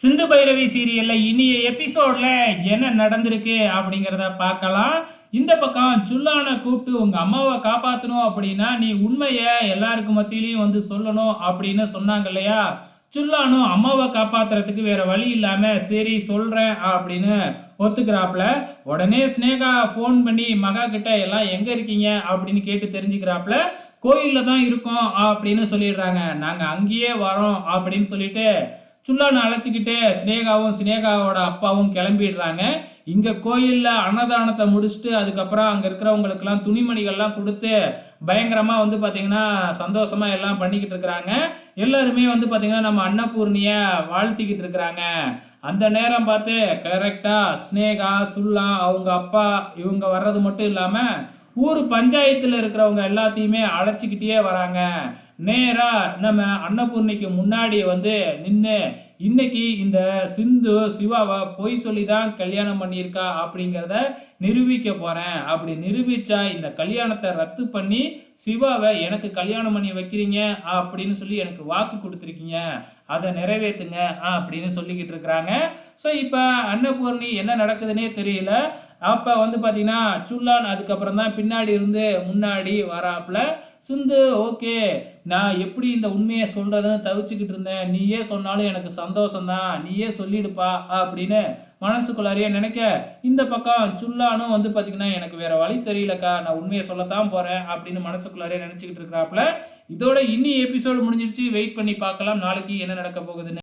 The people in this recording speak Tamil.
சிந்து பைரவி சீரியல்ல இனிய எபிசோட்ல என்ன நடந்திருக்கு அப்படிங்கிறத பார்க்கலாம். இந்த பக்கம் சுல்லானை கூப்பிட்டு உங்க அம்மாவை காப்பாற்றணும் அப்படின்னா நீ உண்மையை எல்லாருக்கும் மத்தியிலையும் வந்து சொல்லணும் அப்படின்னு சொன்னாங்க இல்லையா? சுல்லானும் அம்மாவை காப்பாத்துறதுக்கு வேற வழி இல்லாம சரி சொல்றேன் அப்படின்னு ஒத்துக்கிறாப்புல. உடனே ஸ்னேகா ஃபோன் பண்ணி மகா கிட்ட எல்லாம் எங்க இருக்கீங்க? அப்படின்னு கேட்டு தெரிஞ்சுக்கிறாப்புல. கோயில்ல தான் இருக்கோம் அப்படின்னு சொல்லிடுறாங்க. நாங்க அங்கேயே வரோம் அப்படின்னு சொல்லிட்டு சுல்லானை அழைச்சிக்கிட்டு ஸ்னேகாவும் ஸ்னேகாவோட அப்பாவும் கிளம்பிடுறாங்க. இங்கே கோயிலில் அன்னதானத்தை முடிச்சுட்டு அதுக்கப்புறம் அங்கே இருக்கிறவங்களுக்கெல்லாம் துணிமணிகள்லாம் கொடுத்து பயங்கரமாக வந்து பார்த்திங்கன்னா சந்தோஷமாக எல்லாம் பண்ணிக்கிட்டு இருக்கிறாங்க. எல்லாருமே வந்து பார்த்திங்கன்னா நம்ம அன்னபூர்ணியை வாழ்த்திக்கிட்டு இருக்கிறாங்க. அந்த நேரம் பார்த்து கரெக்டாக ஸ்னேகா சுல்லா அவங்க அப்பா இவங்க வர்றது மட்டும் இல்லாமல் ஊர் பஞ்சாயத்தில் இருக்கிறவங்க எல்லாத்தையுமே அழைச்சிக்கிட்டே வராங்க. நேராக நம்ம அன்னபூர்ணிக்கு முன்னாடி வந்து நின்று இன்னைக்கு இந்த சிந்து சிவாவை பொய் சொல்லி தான் கல்யாணம் பண்ணியிருக்கா அப்படிங்கிறத நிரூபிக்க போகிறேன் அப்படி நிரூபிச்சா இந்த கல்யாணத்தை ரத்து பண்ணி சிவாவை எனக்கு கல்யாணம் பண்ணி வைக்கிறீங்க அப்படின்னு சொல்லி எனக்கு வாக்கு கொடுத்துருக்கீங்க. அதை நிறைவேற்றுங்க அப்படின்னு சொல்லிக்கிட்டு இருக்கிறாங்க. ஸோ இப்போ அன்னபூர்ணி என்ன நடக்குதுன்னே தெரியல. அப்போ வந்து பார்த்தீங்கன்னா சுல்லான் அதுக்கப்புறம் தான் பின்னாடி இருந்து முன்னாடி வராப்புல சிந்து ஓகே நான் எப்படி இந்த உண்மையை சொல்கிறதுன்னு தவிச்சுக்கிட்டு இருந்தேன். நீயே சொன்னாலும் எனக்கு சந்தோஷம்தான். நீயே சொல்லிடுப்பா அப்படின்னு மனசுக்குள்ளாரியே நினைக்க இந்த பக்கம் சுல்லானும் வந்து பார்த்திங்கன்னா எனக்கு வேறு வழி தெரியலக்கா நான் உண்மையை சொல்லத்தான் போகிறேன் அப்படின்னு மனசுக்குள்ளாரியே நினச்சிக்கிட்டு இருக்கிறாப்புல இதோட இன்னி எபிசோடு முடிஞ்சிருச்சு. வெயிட் பண்ணி பார்க்கலாம். நாளைக்கு என்ன நடக்க போகுதுன்னு.